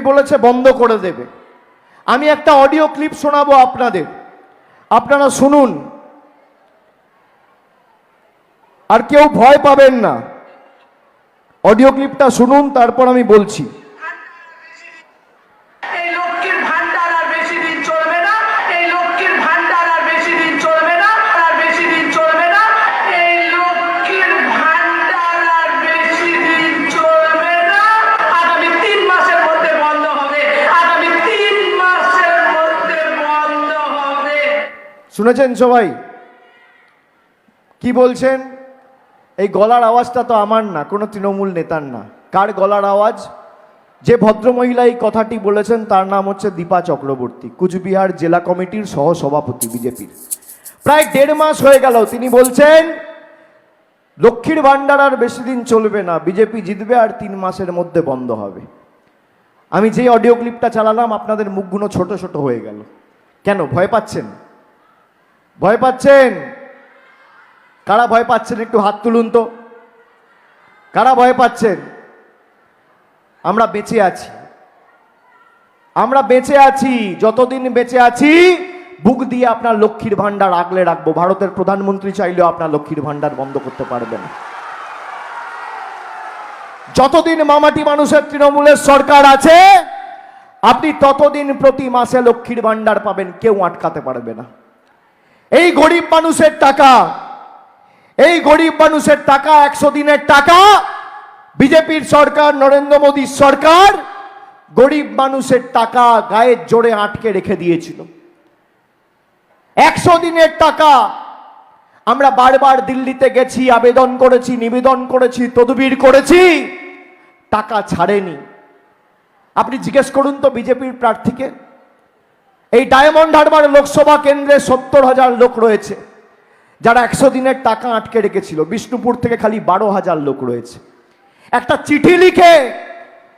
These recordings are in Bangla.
বলেছে, বন্ধ করে দেবে। আমি একটা অডিও ক্লিপ শোনাবো আপনাদের। আপনারা শুনুন। আর কেউ ভয় পাবেন না। অডিও ক্লিপটা শুনুন, তারপর আমি বলছি। শুনেছেন সবাই? কি বলছেন? এই গলার আওয়াজটা তো আমার না, কোনো তৃণমূল নেতার না। কার গলার আওয়াজ? যে ভদ্রমহিলা এই কথাটি বলেছেন, তার নাম হচ্ছে দীপা চক্রবর্তী, কুচবিহার জেলা কমিটির সহ সভাপতি বিজেপির। প্রায় দেড় মাস হয়ে গেল, তিনি বলছেন, লক্ষ্মীর ভাণ্ডার আর বেশি দিন চলবে না, বিজেপি জিতবে আর তিন মাসের মধ্যে বন্ধ হবে। আমি যে অডিও ক্লিপটা চালালাম, আপনাদের মুখগুলো ছোট ছোট হয়ে গেল। কেন? ভয় পাচ্ছেন? ভয় পাচ্ছেন? কারা ভয় পাচ্ছেন? একটু হাত তুলুন তো। কারা ভয় পাচ্ছেন? আমরা বেঁচে আছি। আমরা বেঁচে আছি, যতদিন বেঁচে আছি, বুক দিয়ে আপনার লক্ষ্মীর ভাণ্ডার আগলে রাখব। ভারতের প্রধানমন্ত্রী চাইলেও আপনার লক্ষ্মীর ভাণ্ডার বন্ধ করতে পারবেন যতদিন মামাটি মানুষের তৃণমূলের সরকার আছে, আপনি ততদিন প্রতি মাসে লক্ষ্মীর ভাণ্ডার পাবেন। কেউ আটকাতে পারবে না। এই গরিব মানুষের টাকা, এই গরিব মানুষের টাকা, একশো দিনের টাকা, বিজেপির সরকার, নরেন্দ্র মোদীর সরকার গরিব মানুষের টাকা গায়ের জোরে আটকে রেখে দিয়েছিল। একশো দিনের টাকা, আমরা বারবার দিল্লিতে গেছি, আবেদন করেছি, নিবেদন করেছি, তদবির করেছি, টাকা ছাড়েনি। আপনি জিজ্ঞেস করুন তো বিজেপির প্রার্থীকে। এই ডায়মন্ড হারবার লোকসভা কেন্দ্রে সত্তর হাজার লোক রয়েছে, যারা একশো দিনের টাকা আটকে রেখেছিল। বিষ্ণুপুর থেকে খালি বারো হাজার লোক রয়েছে। একটা চিঠি লিখে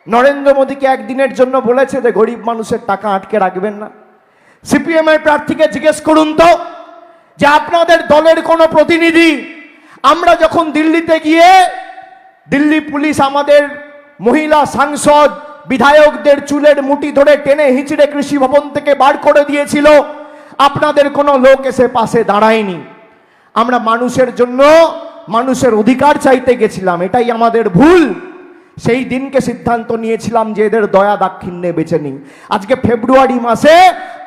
নরেন্দ্র মোদীকে একদিনের জন্য বলেছে যে, গরিব মানুষের টাকা আটকে রাখবেন না। সিপিএম এর প্রার্থীকে জিজ্ঞেস করুন তো, যে আপনাদের দলের কোনো প্রতিনিধি, আমরা যখন দিল্লিতে গিয়ে দিল্লি পুলিশ আমাদের মহিলা সাংসদ বিধায়কদের চুলের মুঠি ধরে টেনে হিঁচড়ে কৃষি ভবন থেকে বার করে দিয়েছিল। আপনাদের কোনো লোক এসে পাশে দাঁড়ায়নি। আমরা মানুষের জন্য মানুষের অধিকার চাইতে গেছিলাম, এটাই আমাদের ভুল। সেই দিনকে সিদ্ধান্ত নিয়েছিলাম যে এদের দয়া দাক্ষিণ্যে বেছে নিই। আজকে ফেব্রুয়ারি মাসে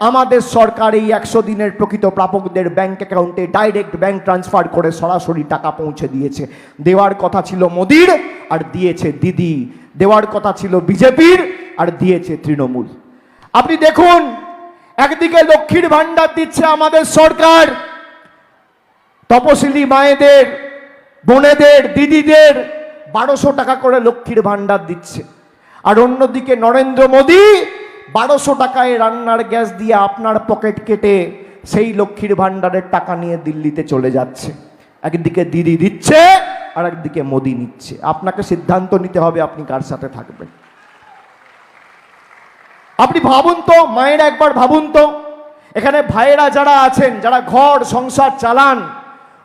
আমাদের সরকার এই একশো দিনের প্রকৃত প্রাপকদের ব্যাংক অ্যাকাউন্টে ডাইরেক্ট ব্যাংক ট্রান্সফার করে সরাসরি টাকা পৌঁছে দিয়েছে। দেওয়ার কথা ছিল মোদির, আর দিয়েছে দিদি। দেওয়ার কথা ছিল বিজেপির আর দিয়েছে তৃণমূল। আপনি দেখুন, একদিকে লক্ষ্মীর ভাণ্ডার দিচ্ছে আমাদের সরকার, তপশিলি মায়েদের, বোনেদের, দিদিদের বারোশো টাকা করে লক্ষ্মীর ভাণ্ডার দিচ্ছে। আর অন্যদিকে নরেন্দ্র মোদী বারোশো টাকায় রান্নার গ্যাস দিয়ে আপনার পকেট কেটে সেই লক্ষ্মীর ভাণ্ডারের টাকা নিয়ে দিল্লিতে চলে যাচ্ছে। একদিকে দিদি দিচ্ছে আর একদিকে মোদী নিচ্ছে। আপনাকে সিদ্ধান্ত নিতে হবে আপনি কার সাথে থাকবেন। আপনি ভাবুন তো, মায়েরা একবার ভাবুন তো, এখানে ভাইয়েরা যারা আছেন, যারা ঘর, সংসার চালান,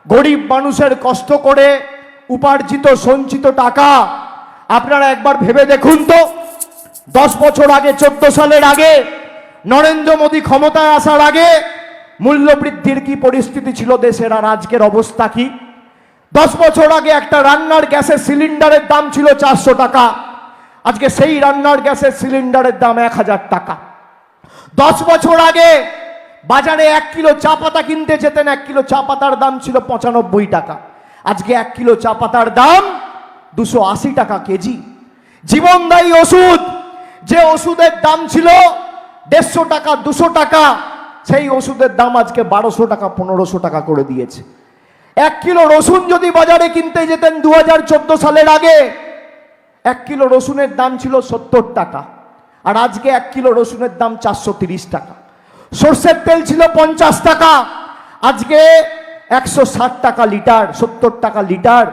গরিব মানুষের কষ্ট করে উপার্জিত, সঞ্চিত টাকা, আপনারা একবার ভেবে দেখুন তো, দশ বছর আগে, চোদ্দ সালের আগে, নরেন্দ্র মোদী ক্ষমতায় আসার আগে, মূল্যবৃদ্ধির কি পরিস্থিতি ছিল দেশের আর আজকের অবস্থা কি? দশ বছর আগে একটা রান্নার গ্যাসের সিলিন্ডারের দাম ছিল চারশো টাকা। আজকে সেই রান্নার গ্যাসের সিলিন্ডারের দাম এক হাজার টাকা। দশ বছর আগে বাজারে এক কিলো চা পাতা কিনতে যেতেন, এক কিলো চা পাতার দাম ছিল পঁচানব্বই টাকা। আজকে এক কিলো চা পাতার দাম দুশো আশি টাকা কেজি। জীবনদায়ী ওষুধ, যে ওষুধের দাম ছিল দেড়শো টাকা, দুশো টাকা, সেই ওষুধের দাম আজকে বারোশো টাকা, পনেরোশো টাকা করে দিয়েছে। এক কিলো রসুন যদি বাজারে কিনতে যেতেন দু হাজার চোদ্দ সালের আগে, এক কিলো রসুনের দাম ছিল সত্তর টাকা, আর আজকে এক কিলো রসুনের দাম চারশো টাকা। সর্ষের তেল ছিল পঞ্চাশ টাকা, আজকে একশো ষাট টাকা লিটার, সত্তর টাকা লিটার।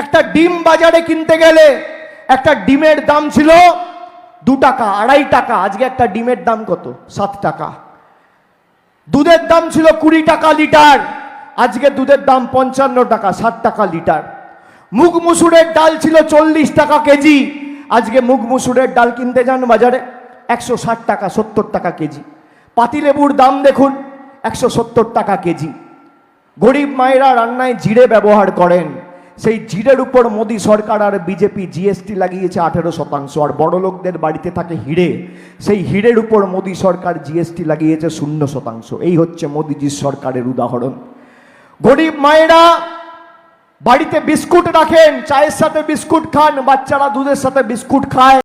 একটা ডিম বাজারে কিনতে গেলে একটা ডিমের দাম ছিল দু টাকা, আড়াই টাকা, আজকে একটা ডিমের দাম কত? সাত টাকা। দুধের দাম ছিল কুড়ি টাকা লিটার। আজকে দুধের দাম পঞ্চান্ন টাকা, ষাট টাকা লিটার। মুগ মুসুরের ডাল ছিল চল্লিশ টাকা কেজি। আজকে মুগ মুসুরের ডাল কিনতে যান বাজারে, একশো ষাট টাকা, সত্তর টাকা কেজি। পাতিলেবুর দাম দেখুন, একশো সত্তর টাকা কেজি। গরিব মায়েরা রান্নায় জিরে ব্যবহার করেন। সেই জিরের উপর মোদী সরকার আর বিজেপি জিএসটি লাগিয়েছে আঠেরো শতাংশ, আর বড় লোকদের বাড়িতে থাকে হিরে। সেই হিরের উপর মোদী সরকার জিএসটি লাগিয়েছে শূন্য শতাংশ। এই হচ্ছে মোদীজির সরকারের উদাহরণ। গরিব মায়েরা বাড়িতে বিস্কুট রাখেন চায়ের সাথে বিস্কুট খান বাচ্চারা দুধের সাথে বিস্কুট খায়।